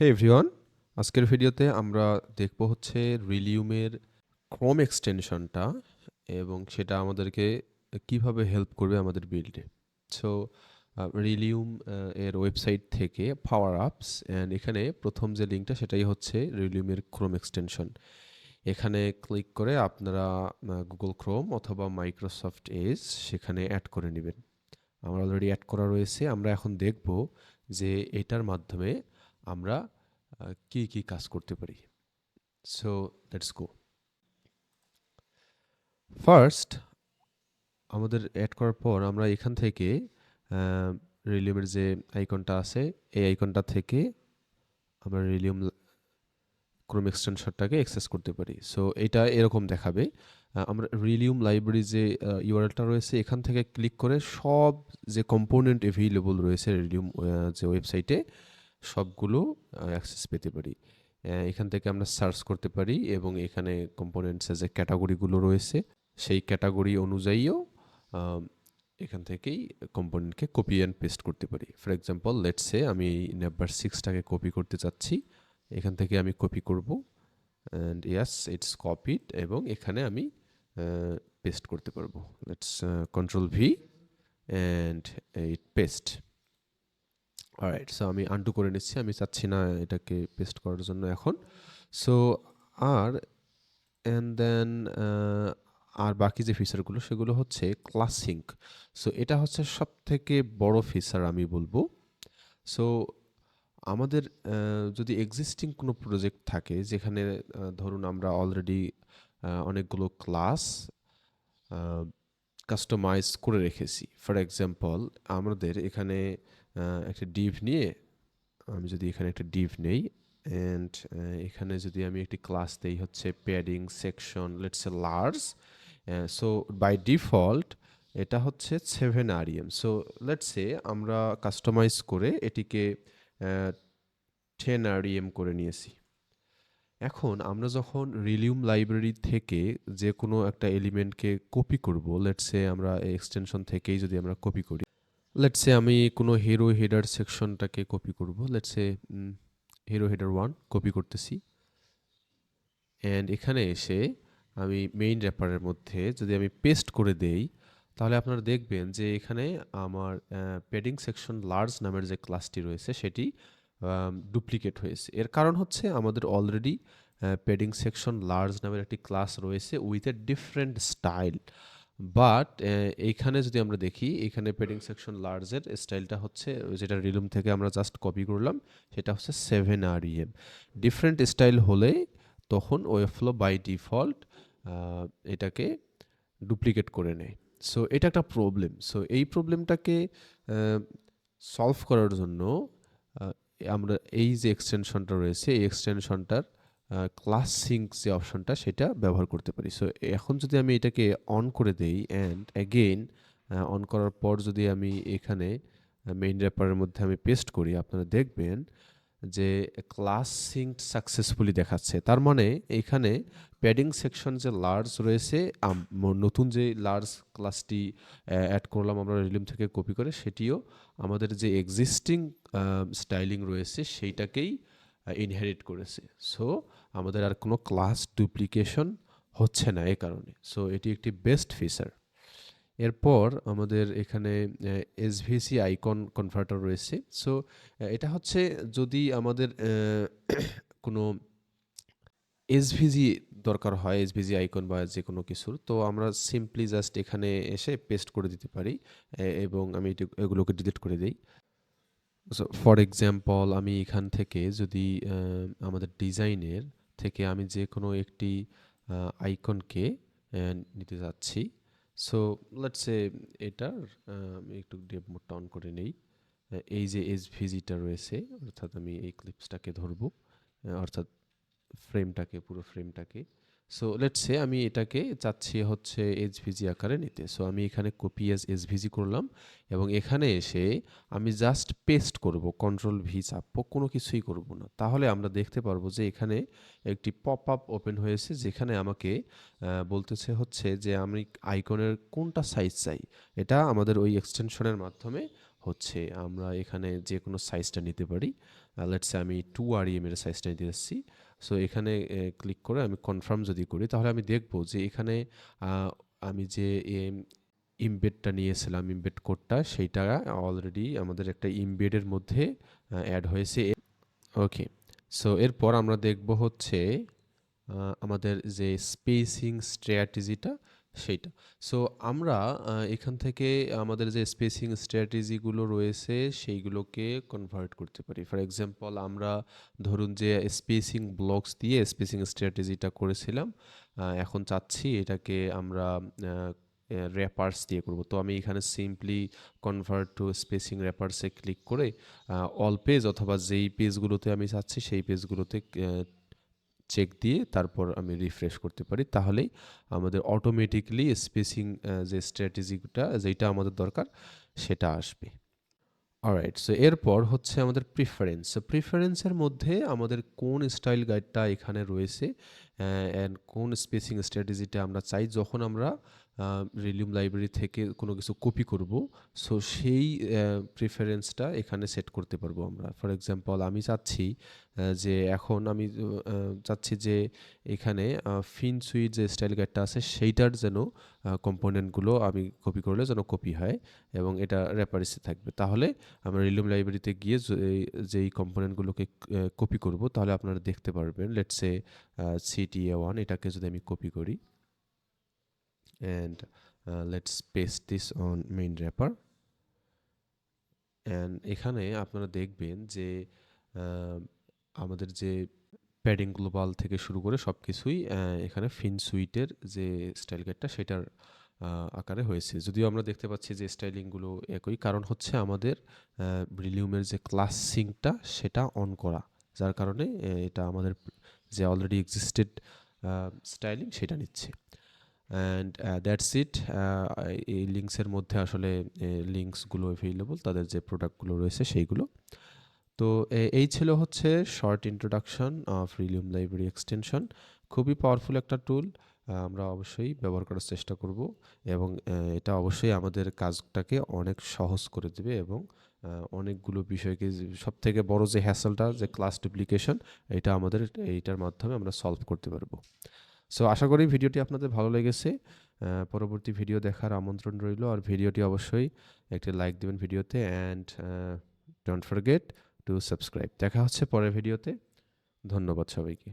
হে everyone আজকের ভিডিওতে আমরা দেখব হচ্ছে রিলিউমের ক্রোম এক্সটেনশনটা এবং সেটা আমাদেরকে কীভাবে হেল্প করবে আমাদের বিল্ডে সো রিলিউম এর ওয়েবসাইট থেকে পাওয়ার আপস অ্যান্ড এখানে প্রথম যে লিঙ্কটা সেটাই হচ্ছে রিলিউমের ক্রোম এক্সটেনশন এখানে ক্লিক করে আপনারা গুগল ক্রোম অথবা মাইক্রোসফট এজ সেখানে অ্যাড করে নেবেন। আমার অলরেডি অ্যাড করা রয়েছে। আমরা এখন দেখব যে এটার মাধ্যমে আমরা কি কি কাজ করতে পারি। সো লেটস গো ফার্স্ট আমাদের অ্যাড করার পর আমরা এখান থেকে রিলিউমের যে আইকনটা আছে, এই আইকনটা থেকে আমরা রিলিউম ক্রোম এক্সটেনশনটাকে অ্যাক্সেস করতে পারি। সো এটা এরকম দেখাবে। আমরা রিলিউম লাইব্রেরি যে ইউআরএলটা রয়েছে, এখান থেকে ক্লিক করে সব যে কম্পোনেন্ট অ্যাভেলেবল রয়েছে রিলিউম যে ওয়েবসাইটে সবগুলো অ্যাক্সেস পেতে পারি। এখান থেকে আমরা সার্চ করতে পারি এবং এখানে কম্পোনেন্টসের যে ক্যাটাগরিগুলো রয়েছে, সেই ক্যাটাগরি অনুযায়ীও এখান থেকেই কম্পোনেন্টকে কপি অ্যান্ড পেস্ট করতে পারি। For example let's let's say আমি নাম্বার সিক্সটাকে কপি করতে চাচ্ছি, এখান থেকে আমি কপি করব অ্যান্ড ইয়াস ইটস কপিড এবং এখানে আমি পেস্ট করতে পারব। Let's control V and it paste alright so আমি আনটু করে নিচ্ছি। আমি চাচ্ছি না এটাকে পেস্ট করার জন্য এখন। সো আর অ্যান্ড দেন আর বাকি যে ফিচারগুলো সেগুলো হচ্ছে ক্লাসিং সো এটা হচ্ছে সব থেকে বড় ফিচার আমি বলব। সো আমাদের যদি এক্সিস্টিং কোনো প্রজেক্ট থাকে, যেখানে ধরুন আমরা অলরেডি অনেকগুলো ক্লাস কাস্টমাইজ করে রেখেছি। ফর এক্সাম্পল আমাদের এখানে একটা ডিভ নিয়ে, আমি যদি এখানে একটা ডিভ নেই অ্যান্ড এখানে যদি আমি একটি ক্লাস দেই হচ্ছে padding section let's a large so by default এটা হচ্ছে seven REM so let's a আমরা কাস্টমাইজ করে এটিকে টেন আরইএম করে নিয়েছি। এখন আমরা যখন রিলিউম লাইব্রেরি থেকে যে কোনো একটা এলিমেন্টকে কপি করব লেটসে আমরা এক্সটেনশন থেকেই যদি আমরা কপি করি লেটসে আমি কোনো হিরো হেডার সেকশনটাকে কপি করব let's say hero header one copy করতেছি। অ্যান্ড এখানে এসে আমি মেইন র্যাপারের মধ্যে যদি আমি পেস্ট করে দেই, তাহলে আপনারা দেখবেন যে এখানে আমার প্যাডিং সেকশন লার্জ নামের যে ক্লাসটি রয়েছে, সেটি ডুপ্লিকেট হয়েছে। এর কারণ হচ্ছে আমাদের অলরেডি পেডিং সেকশন লার্জ নামের একটি ক্লাস রয়েছে with a different style but এইখানে যদি আমরা দেখি এখানে পেডিং সেকশন লার্জের স্টাইলটা হচ্ছে, যেটা রিলুম থেকে আমরা জাস্ট কপি করলাম, সেটা হচ্ছে seven R EM different style হলে তখন ওয়েফ্লো বাই ডিফল্ট এটাকে ডুপ্লিকেট করে নেয়। সো এটা একটা প্রবলেম সো এই প্রবলেমটাকে সলভ করার জন্য আমরা এই যে এক্সটেনশনটা রয়েছে, এই এক্সটেনশনটার ক্লাস সিঙ্ক যে অপশনটা সেটা ব্যবহার করতে পারি। সো এখন যদি আমি এটাকে অন করে দেই অ্যান্ড অ্যাগেইন অন করার পর যদি আমি এখানে মেইন র্যাপারের মধ্যে আমি পেস্ট করি, আপনারা দেখবেন যে ক্লাস সিঙ্ক সাকসেসফুলি দেখাচ্ছে। তার মানে এখানে প্যাডিং সেকশন যে লার্জ রয়েছে নতুন যে লার্জ ক্লাসটি অ্যাড করলাম আমরা রিলিম থেকে কপি করে, সেটিও আমাদের যে এক্সিস্টিং স্টাইলিং রয়েছে, সেইটাকেই ইনহেরিট করেছে। সো আমাদের আর কোনো ক্লাস ডুপ্লিকেশন হচ্ছে না এ কারণে। সো এটি একটি বেস্ট ফিচার এরপর আমাদের এখানে এসভিসি আইকন কনভার্টার রয়েছে। সো এটা হচ্ছে যদি আমাদের কোনো এসভিজি দরকার হয় এসভিজি আইকন বা যে কোনো কিছুর তো আমরা সিম্পলি জাস্ট এখানে এসে পেস্ট করে দিতে পারি এবং আমি এগুলোকে ডিলিট করে দিই। সো ফর এক্সাম্পল আমি এখান থেকে যদি আমাদের ডিজাইনের থেকে আমি যে কোনো একটি আইকনকে নিতে যাচ্ছি। সো লেটসে এটার আহ, আমি একটু ডেভ মোডটা অন করে নেই। এই যে এস ভিজিটা রয়েছে অর্থাৎ আমি এই ক্লিপসটাকে ধরবো অর্থাৎ ফ্রেমটাকে পুরো ফ্রেমটাকে সো লেটসে আমি এটাকে চাচ্ছি হচ্ছে এইচভিজি আকারে নিতে। সো আমি এখানে কপি এস এসভিজি করলাম এবং এখানে এসে আমি জাস্ট পেস্ট করব কন্ট্রোল ভি চাপবো, কোনো কিছুই করব না। তাহলে আমরা দেখতে পারব যে এখানে একটি পপ আপ ওপেন হয়েছে যেখানে আমাকে বলতেছে হচ্ছে যে আমি আইকনের কোনটা সাইজ চাই। এটা আমাদের ওই এক্সটেনশনের মাধ্যমে হচ্ছে আমরা এখানে যে কোনো সাইজটা নিতে পারি। লেটসে আমি টু আর এর সাইজটা নিতে যাচ্ছি। সো এখানে ক্লিক করে আমি কনফার্ম যদি করি, তাহলে আমি দেখব যে এখানে আমি যে ইমবেডটা নিয়েছিলাম ইমবেড কোডটা সেইটা অলরেডি আমাদের একটা ইমবেডের মধ্যে অ্যাড হয়েছে। ওকে সো এরপর আমরা দেখব হচ্ছে আমাদের যে স্পেসিং স্ট্র্যাটেজিটা সেইটা। সো আমরা এখান থেকে আমাদের যে স্পেসিং স্ট্র্যাটেজিগুলো রয়েছে, সেইগুলোকে কনভার্ট করতে পারি। ফর এক্সাম্পল আমরা ধরুন যে স্পেসিং ব্লকস দিয়ে স্পেসিং স্ট্র্যাটেজিটা করেছিলাম এখন চাচ্ছি এটাকে আমরা র্যাপার্স দিয়ে করব। তো আমি এখানে সিম্পলি কনভার্ট টু স্পেসিং র্যাপার্সে ক্লিক করে অল পেজ অথবা যেই পেজগুলোতে আমি চাচ্ছি, সেই পেজগুলোতে চেক দিয়ে তারপর আমি রিফ্রেশ করতে পারি। তাহলেই আমাদের অটোমেটিকলি স্পেসিং যে স্ট্র্যাটেজিটা যেটা আমাদের দরকার, সেটা আসবে। অলরাইট সো এরপর হচ্ছে আমাদের প্রিফারেন্স প্রিফারেন্সের মধ্যে আমাদের কোন স্টাইল গাইডটা এখানে রয়েছে অ্যান্ড কোন স্পেসিং স্ট্র্যাটেজিটা আমরা চাই যখন আমরা রিলিউম লাইব্রেরি থেকে কোনো কিছু কপি করব সো সেই প্রিফারেন্সটা এখানে সেট করতে পারব আমরা। ফর এক্সাম্পল আমি চাচ্ছি যে এখন আমি চাচ্ছি যে এখানে ফিন সুইট যে স্টাইল গাইডটা আছে সেইটার যেন কম্পোনেন্টগুলো আমি কপি করলে যেন কপি হয় এবং এটা র্যাপারিসে থাকবে। তাহলে আমরা রিলিউম লাইব্রেরিতে গিয়ে যেই কম্পোনেন্টগুলোকে কপি করব, তাহলে আপনারা দেখতে পারবেন লেটসে সিটিএ ওয়ান এটাকে যদি আমি কপি করি uh, let's paste this on main wrapper. And এখানে আপনারা দেখবেন যে আহ, আমাদের যে প্যাডিং গ্লোবাল থেকে শুরু করে সব কিছুই এখানে ফিন সুইটের যে স্টাইল গাইডটা সেটার আহ, আকারে হয়েছে। যদিও আমরা দেখতে পাচ্ছি যে স্টাইলিংগুলো একই কারণ হচ্ছে আমাদের ব্রিলিউমের যে ক্লাস সিঙ্কটা সেটা অন করা। যার কারণে এটা আমাদের যে অলরেডি এক্সিস্টেড স্টাইলিং সেটা নিচ্ছে। অ্যান্ড দ্যাটস ইট এই লিঙ্কসের মধ্যে আসলে লিঙ্কসগুলো অ্যাভেলেবল তাদের যে প্রোডাক্টগুলো রয়েছে সেইগুলো। তো এই ছিল হচ্ছে short introduction of Relume library extension খুবই পাওয়ারফুল একটা টুল আমরা অবশ্যই ব্যবহার করার চেষ্টা করব। এবং এটা অবশ্যই আমাদের কাজটাকে অনেক সহজ করে দেবে এবং অনেকগুলো বিষয়কে সব থেকে বড় যে হ্যাসেলটা যে ক্লাস ডুপ্লিকেশন এটা আমাদের এইটার মাধ্যমে আমরা সলভ করতে পারব। সো আশা করি ভিডিওটি আপনাদের ভালো লেগেছে। পরবর্তী ভিডিও দেখার আমন্ত্রণ রইল। আর ভিডিওটি অবশ্যই একটি লাইক দেবেন ভিডিওতে। And don't forget to subscribe দেখা হচ্ছে পরের ভিডিওতে ধন্যবাদ সবাইকে।